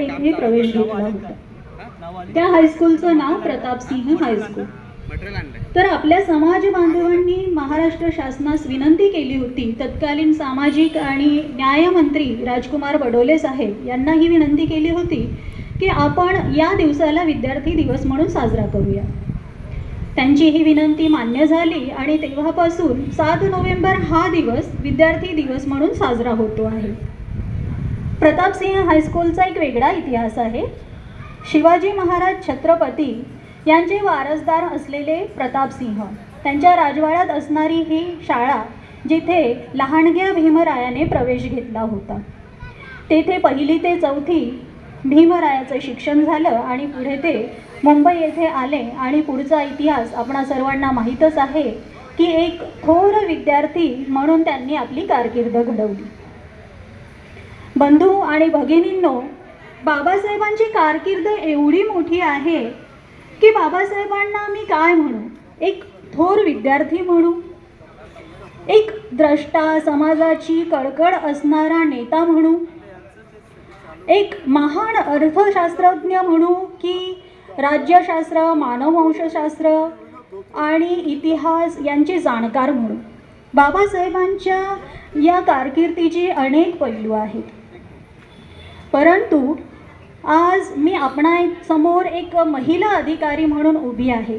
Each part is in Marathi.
येथे प्रवेश घेतला होता. त्या हायस्कूलचं नाव प्रतापसिंह हायस्कूल तर आपल्या समाज बांधवांनी महाराष्ट्र शासनास विनंती केली होती. तत्कालीन सामाजिक आणि न्यायमंत्री राजकुमार बडोले साहेब यांना ही विनंती केली होती की आपण या दिवसाला विद्यार्थी दिवस म्हणून साजरा करूया. त्यांची ही विनंती मान्य झाली आणि तेव्हापासून सात नोव्हेंबर हा दिवस विद्यार्थी दिवस म्हणून साजरा होतो आहे. प्रतापसिंह हायस्कूलचा एक वेगळा इतिहास आहे. शिवाजी महाराज छत्रपती यांचे वारसदार असलेले प्रतापसिंह त्यांच्या राजवाड्यात असणारी ही शाळा जिथे लहानग्या भीमरायाने प्रवेश घेतला होता. तेथे पहिली ते चौथी भीमरायाचं शिक्षण झालं आणि पुढे ते मुंबई येथे आले आणि पुढचा इतिहास आपणा सर्वांना माहीतच आहे की एक थोर विद्यार्थी म्हणून त्यांनी आपली कारकीर्द घडवली. बंधू आणि भगिनींनो बाबासाहेबांची कारकीर्द एवढी मोठी आहे की बाबासाहेबांना मी काय म्हणू? एक थोर विद्यार्थी म्हणू? एक द्रष्टा समाजाची कळकळ असणारा नेता म्हणू? एक महान अर्थशास्त्रज्ञ म्हणू की राज्यशास्त्र मानववंशशास्त्र आणि इतिहास यांचे जाणकार म्हणू? बाबासाहेबांच्या या कारकिर्दीचे अनेक पैलू आहेत. परंतु आज मी आपणा समोर एक महिला अधिकारी म्हणून उभी आहे.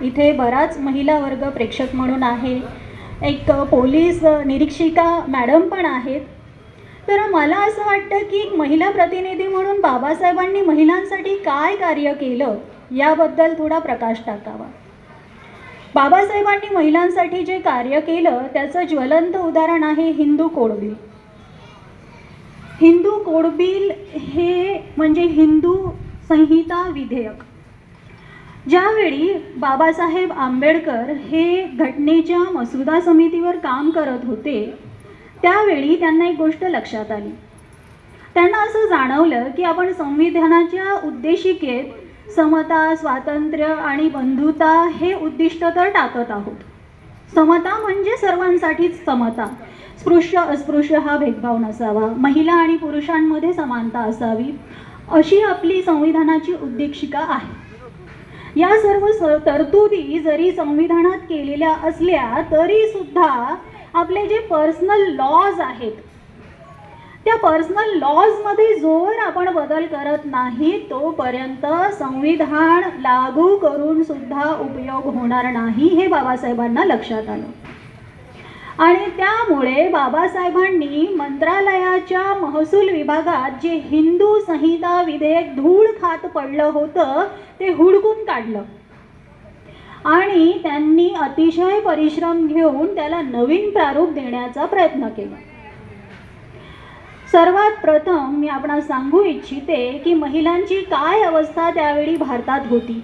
इथे बराच महिला वर्ग प्रेक्षक म्हणून आहे. एक पोलीस निरीक्षिका मॅडम पण आहेत. तर मला असं वाटतं की एक महिला प्रतिनिधी म्हणून बाबासाहेबांनी महिलांसाठी काय कार्य केलं याबद्दल थोडा प्रकाश टाकावा. बाबासाहेबांनी महिलांसाठी जे कार्य केलं त्याचं ज्वलंत उदाहरण आहे हिंदू कोडवी हिंदू कोड बिल हे म्हणजे हिंदू संहिता विधेयक. ज्यावेळी बाबासाहेब आंबेडकर हे घटनेच्या मसुदा समितीवर काम करत होते त्यावेळी त्यांना एक गोष्ट लक्षात आली. त्यांना असं जाणवलं की आपण संविधानाच्या उद्देशिकेत समता स्वातंत्र्य आणि बंधुता हे उद्दिष्ट तर टाकत आहोत. समता म्हणजे सर्वांसाठीच समता. स्पृश्य अस्पृश्य हा भेदभाव नसावा. महिला आणि पुरुषांमध्ये समानता असावी अशी आपली संविधानाची उद्देशिका आहे. या सर्व स तरतुदी जरी संविधानात केलेल्या असल्या तरी सुद्धा आपले जे पर्सनल लॉज आहेत त्या पर्सनल लॉजमध्ये जोवर आपण बदल करत नाही तोपर्यंत संविधान लागू करून सुद्धा उपयोग होणार नाही हे बाबासाहेबांना लक्षात आलं. आणि त्यामुळे बाबासाहेबांनी मंत्रालयाच्या महसूल विभागात जे हिंदू संहिता विधेयक धूळ खात पडलं होतं ते हुडकून काढलं. आणि त्यांनी अतिशय परिश्रम घेऊन त्याला नवीन प्रारूप देण्याचा प्रयत्न केला. सर्वात प्रथम मी आपणास सांगू इच्छिते की महिलांची काय अवस्था त्यावेळी भारतात होती?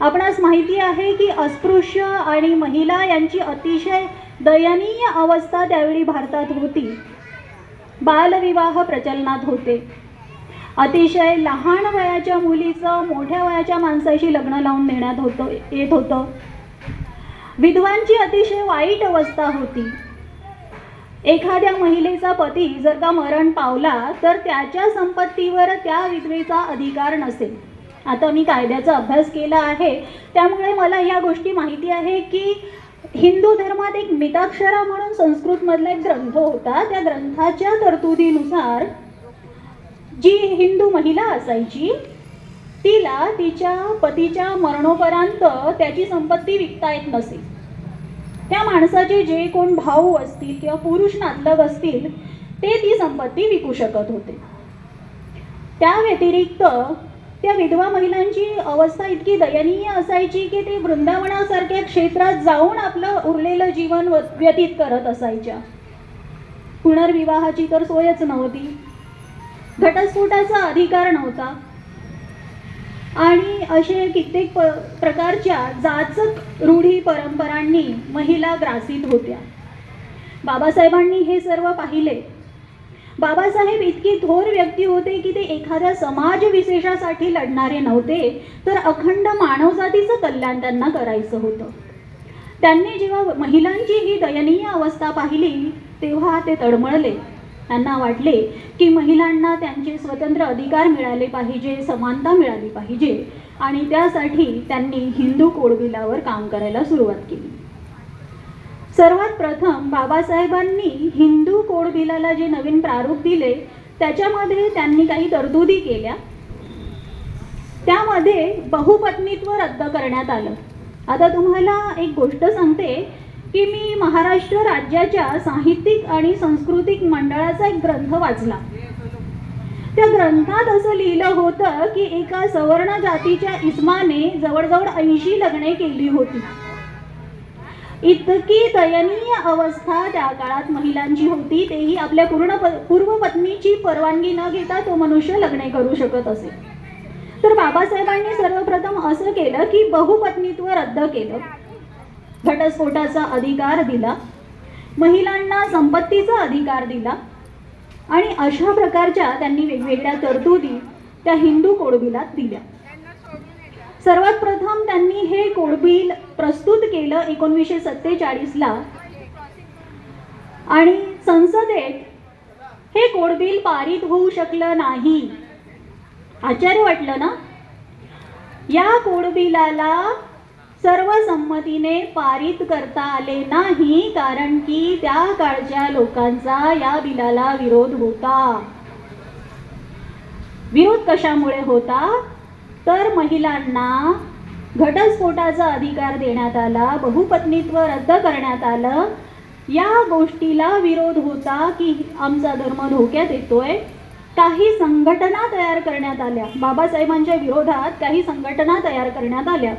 आपणास माहिती आहे की अस्पृश्य आणि महिला यांची अतिशय दयनीय अवस्था त्यावेळी भारतात होती. बालविवाह प्रचलनात होते. अतिशय लहान वयाच्या मुलीचं मोठ्या वयाच्या माणसाशी लग्न लावून देण्यात होतं येत होतं. विधवांची अतिशय वाईट अवस्था होती. एखाद्या महिलेचा पती जर का मरण पावला तर त्याच्या संपत्तीवर त्या विधवेचा अधिकार नसेल. आता मी कायद्याचा अभ्यास केला आहे त्यामुळे मला या गोष्टी माहिती आहे की हिंदू धर्मात एक मिताक्षरा म्हणून संस्कृतमधला एक ग्रंथ होता. त्या ग्रंथाच्या तरतुदीनुसार जी हिंदू महिला असायची तिला तिच्या पतीच्या मरणोपरांत त्याची संपत्ती विकता येत नसे. त्या माणसाचे जे कोण भाऊ असतील किंवा पुरुष नातलग असतील ते ती संपत्ती विकू शकत होते. त्या व्यतिरिक्त त्या विधवा महिलांची अवस्था इतकी दयनीय असायची की ते वृंदावनासारख्या क्षेत्रात जाऊन आपलं उरलेलं जीवन व- व्यतीत करत असायच्या. पुनर्विवाहाची तर सोयच नव्हती. घटस्फोटाचा अधिकार नव्हता. आणि असे कित्येक प प्रकारच्या जाचक रूढी परंपरांनी महिला ग्रासित होत्या. बाबासाहेबांनी हे सर्व पाहिले. बाबासाहेब इतकी थोर व्यक्ती होते की ते एखाद्या समाज विशेषासाठी लढणारे नव्हते तर अखंड मानवजातीचं कल्याण त्यांना करायचं होतं. त्यांनी जेव्हा महिलांची ही दयनीय अवस्था पाहिली तेव्हा ते तडमळले त्यांना वाटले की महिलांना त्यांचे स्वतंत्र अधिकार मिळाले पाहिजे समानता मिळाली पाहिजे आणि त्यासाठी त्यांनी हिंदू कोडविलावर काम करायला सुरुवात केली. सर्वात प्रथम बाबासाहेबांनी हिंदू कोड बिलाला जे नवीन प्रारूप दिले त्याच्यामध्ये त्यांनी काही तरतुदी केल्या. त्यामध्ये बहुपत्नीत्व रद्द करण्यात आलं. आता तुम्हाला एक गोष्ट सांगते की मी महाराष्ट्र राज्याच्या साहित्यिक आणि सांस्कृतिक मंडळाचा एक ग्रंथ वाचला. त्या ग्रंथात असं लिहिलं होतं की एका सवर्ण जातीच्या इस्माने जवळजवळ ऐंशी लग्ने केली होती. इतकी दयनीय अवस्था त्या काळात महिलांची होती. तेही आपल्या पूर्ण प पूर्व पत्नीची परवानगी न घेता तो मनुष्य लग्ने करू शकत असे. तर बाबासाहेबांनी सर्वप्रथम असं केलं की बहुपत्नीत्व रद्द केलं. घटस्फोटाचा अधिकार दिला. महिलांना संपत्तीचा अधिकार दिला. आणि अशा प्रकारच्या त्यांनी वेगवेगळ्या तरतुदी त्या हिंदू कोडबिलात दिल्या. सर्वात प्रथम त्यांनी हे कोडबिल प्रस्तुत केलं एकोणवीसशे सत्तेचाळीसला. आणि संसदेत हे कोडबिल पारित होऊ शकलं नाही. आश्चर्य वाटलं ना? या कोडबिलाला सर्वसंमतीने पारित करता आले नाही कारण की त्या काळच्या लोकांचा या बिलाला विरोध होता. विरोध कशामुळे होता? तर महिलांना घटस्फोटाचा अधिकार देण्यात आला बहुपत्नीत्व रद्द करण्यात आलं. या गोष्टीला विरोध होता की आमचा धर्म धोक्यात येतोय. काही संघटना तयार करण्यात आल्या. बाबासाहेबांच्या विरोधात काही संघटना तयार करण्यात आल्या.